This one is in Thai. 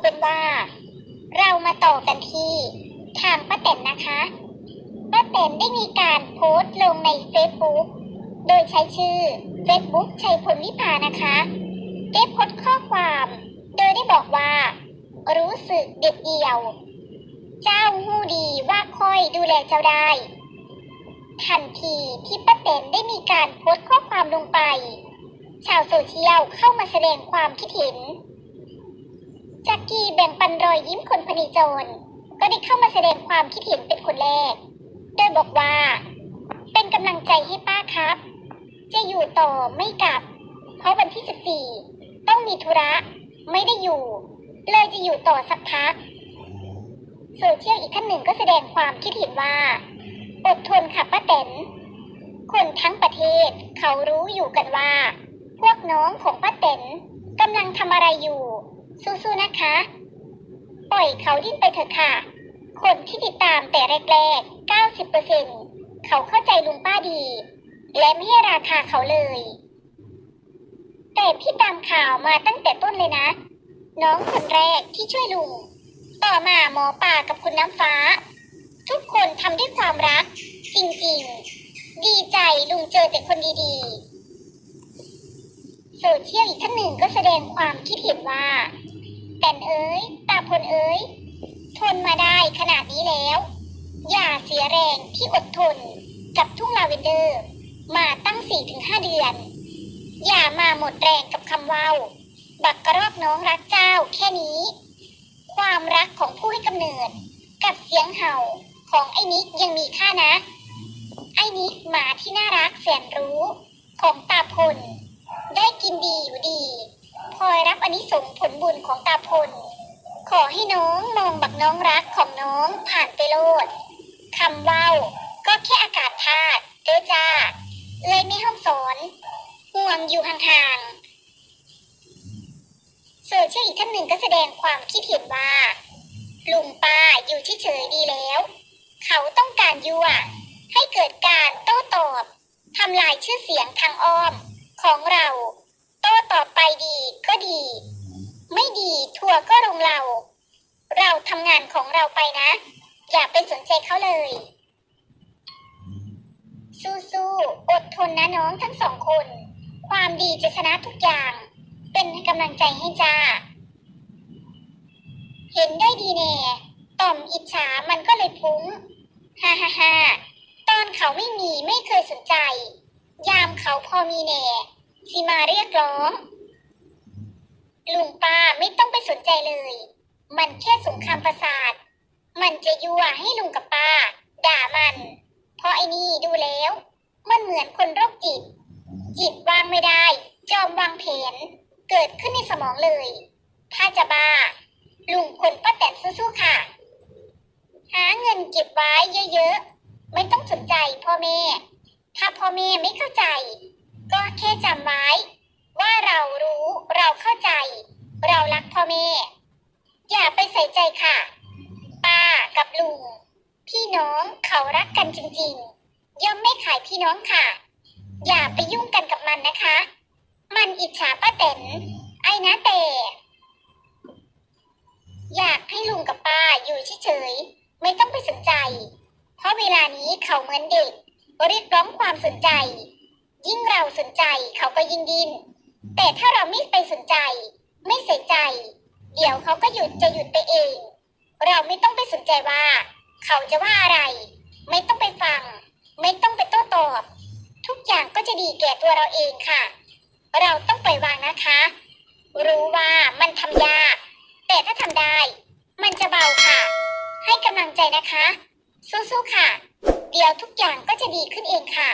เป็นว่า เรามาต่อกันที่ทางป้าแตนนะคะป้าแตนได้มีการโพสต์ลงใน Facebook โดยใช้ชื่อ Facebook ชัยพลวิภานะคะได้โพสต์ข้อความ โดยได้บอกว่า รู้สึกเด็ดเดี่ยว เจ้าหู้ดีว่าค่อยดูแลเจ้าได้ ทันทีที่ป้าแตนได้มีการโพสต์ข้อความลงไป ชาวโซเชียลเข้ามาแสดงความคิดเห็น จากกี้แบ่งปันรอยยิ้มคนพนีโจร ก็ได้เข้ามาแสดงความคิดเห็นเป็นคนแรก โดยบอกว่า เป็นกำลังใจให้ป้าครับ จะอยู่ต่อไม่กลับ เพราะวันที่ 14 ต้องมีธุระ ไม่ได้อยู่ เลยจะอยู่ต่อสักพักโซเชียลอีกท่านหนึ่งก็แสดงความคิดเห็นว่า อดทนค่ะป้าแตนคนทั้งประเทศเขารู้อยู่กันว่า พวกน้องของป้าแตนกำลังทำอะไรอยู่ สู้ๆนะคะ ปล่อยเขาดิ้นไปเถอะค่ะ คนที่ติดตามแต่แรกๆ 90%เขาเข้าใจลุงป้าดี และไม่ให้ราคาเขาเลย แต่พี่ตามข่าวมาตั้งแต่ต้นเลยนะ น้องคนแรกที่ช่วยลุง ต่อมาหมอป่ากับคุณน้ำฟ้า ทุกคนทำด้วยความรัก จริงๆ ดีใจลุงเจอแต่คนดีๆโซเชียลอีกท่านหนึ่งก็แสดงความคิดเห็นว่า แตนเอ๋ยตาพลเอ๋ยทนมาได้ขนาดนี้แล้ว อย่าเสียแรงที่อดทนกับทุ่งลาเวนเดอร์ มาตั้ง4-5เดือน อย่ามาหมดแรงกับคำว่าบักกระรอกน้องรักเจ้าแค่นี้ ความรักของผู้ให้กำเนิด กับเสียงเห่าของไอ้นิกยังมีค่านะ ไอ้นิกหมาที่น่ารักแสนรู้ ของตาพล ได้กินดีอยู่ดี อยรับอนนิสงส์ผลบุญของตาพล ขอให้น้องมองบักน้องรักของน้องผ่านไปโลดคำเว้าก็แค่อากาศธาตุเด้อจ้า เลยไม่ห้องสอนห่วงอยู่ห่างๆโซเชียลอีกท่านหนึ่งก็แสดงความคิดเห็นว่า ลุงป้าอยู่เฉยดีแล้ว เขาต้องการยั่วให้เกิดการโต้ตอบทำลายชื่อเสียงทางอ้อมของเรา โต้ตอไปดีก็ดี ไม่ดีทัวร์ก็ลงเรา เราทำงานของเราไปนะ อย่าไปสนใจเขาเลย สู้ๆอดทนนะน้องทั้งสองคน ความดีจะชนะทุกอย่าง เป็นกำลังใจให้จ้า เห็นได้ดีแน่ต่อมอิจฉามันก็เลยพุ้งฮ่าฮ่าฮ่าตอนเขาไม่มีไม่เคยสนใจ ยามเขาพอมีแน่ สิมาเรียกร้อง ลุงป้าไม่ต้องไปสนใจเลย มันแค่สงครามประสาท มันจะยั่วให้ลุงกับป้า ด่ามัน เพราะไอ้นี่ดูแล้ว มันเหมือนคนโรคจิต จิตวางไม่ได้ จอมวางแผน เกิดขึ้นในสมองเลย ถ้าจะบ้า ลุงพลป้าแตนสู้ๆค่ะ หาเงินเก็บไว้เยอะๆ ไม่ต้องสนใจพ่อแม่ ถ้าพ่อแม่ไม่เข้าใจ ก็แค่จำไว้ ว่าเรารู้เราเข้าใจ เรารักพ่อแม่ อย่าไปใส่ใจค่ะ ป้ากับลุง พี่น้องเขารักกันจริงๆ ย่อมไม่ขายพี่น้องค่ะ อย่าไปยุ่งกันกับมันนะคะ มันอิจฉาป้าแตนไอ้นะแต่อยากให้ลุงกับป้าอยู่เฉยๆ ไม่ต้องไปสนใจ เพราะเวลานี้เขาเหมือนเด็กเรียกร้องความสนใจ ยิ่งเราสนใจเขาก็ยิ่งดิ้น แต่ถ้าเราไม่ไปสนใจ ไม่ใส่ใจ เดี๋ยวเขาก็หยุดจะหยุดไปเอง เราไม่ต้องไปสนใจว่า เขาจะว่าอะไร ไม่ต้องไปฟัง ไม่ต้องไปโต้ตอบ ทุกอย่างก็จะดีแก่ตัวเราเองค่ะ เราต้องปล่อยวางนะคะ รู้ว่ามันทำยาก แต่ถ้าทำได้ มันจะเบาค่ะ ให้กำลังใจนะคะ สู้ๆค่ะ เดี๋ยวทุกอย่างก็จะดีขึ้นเองค่ะ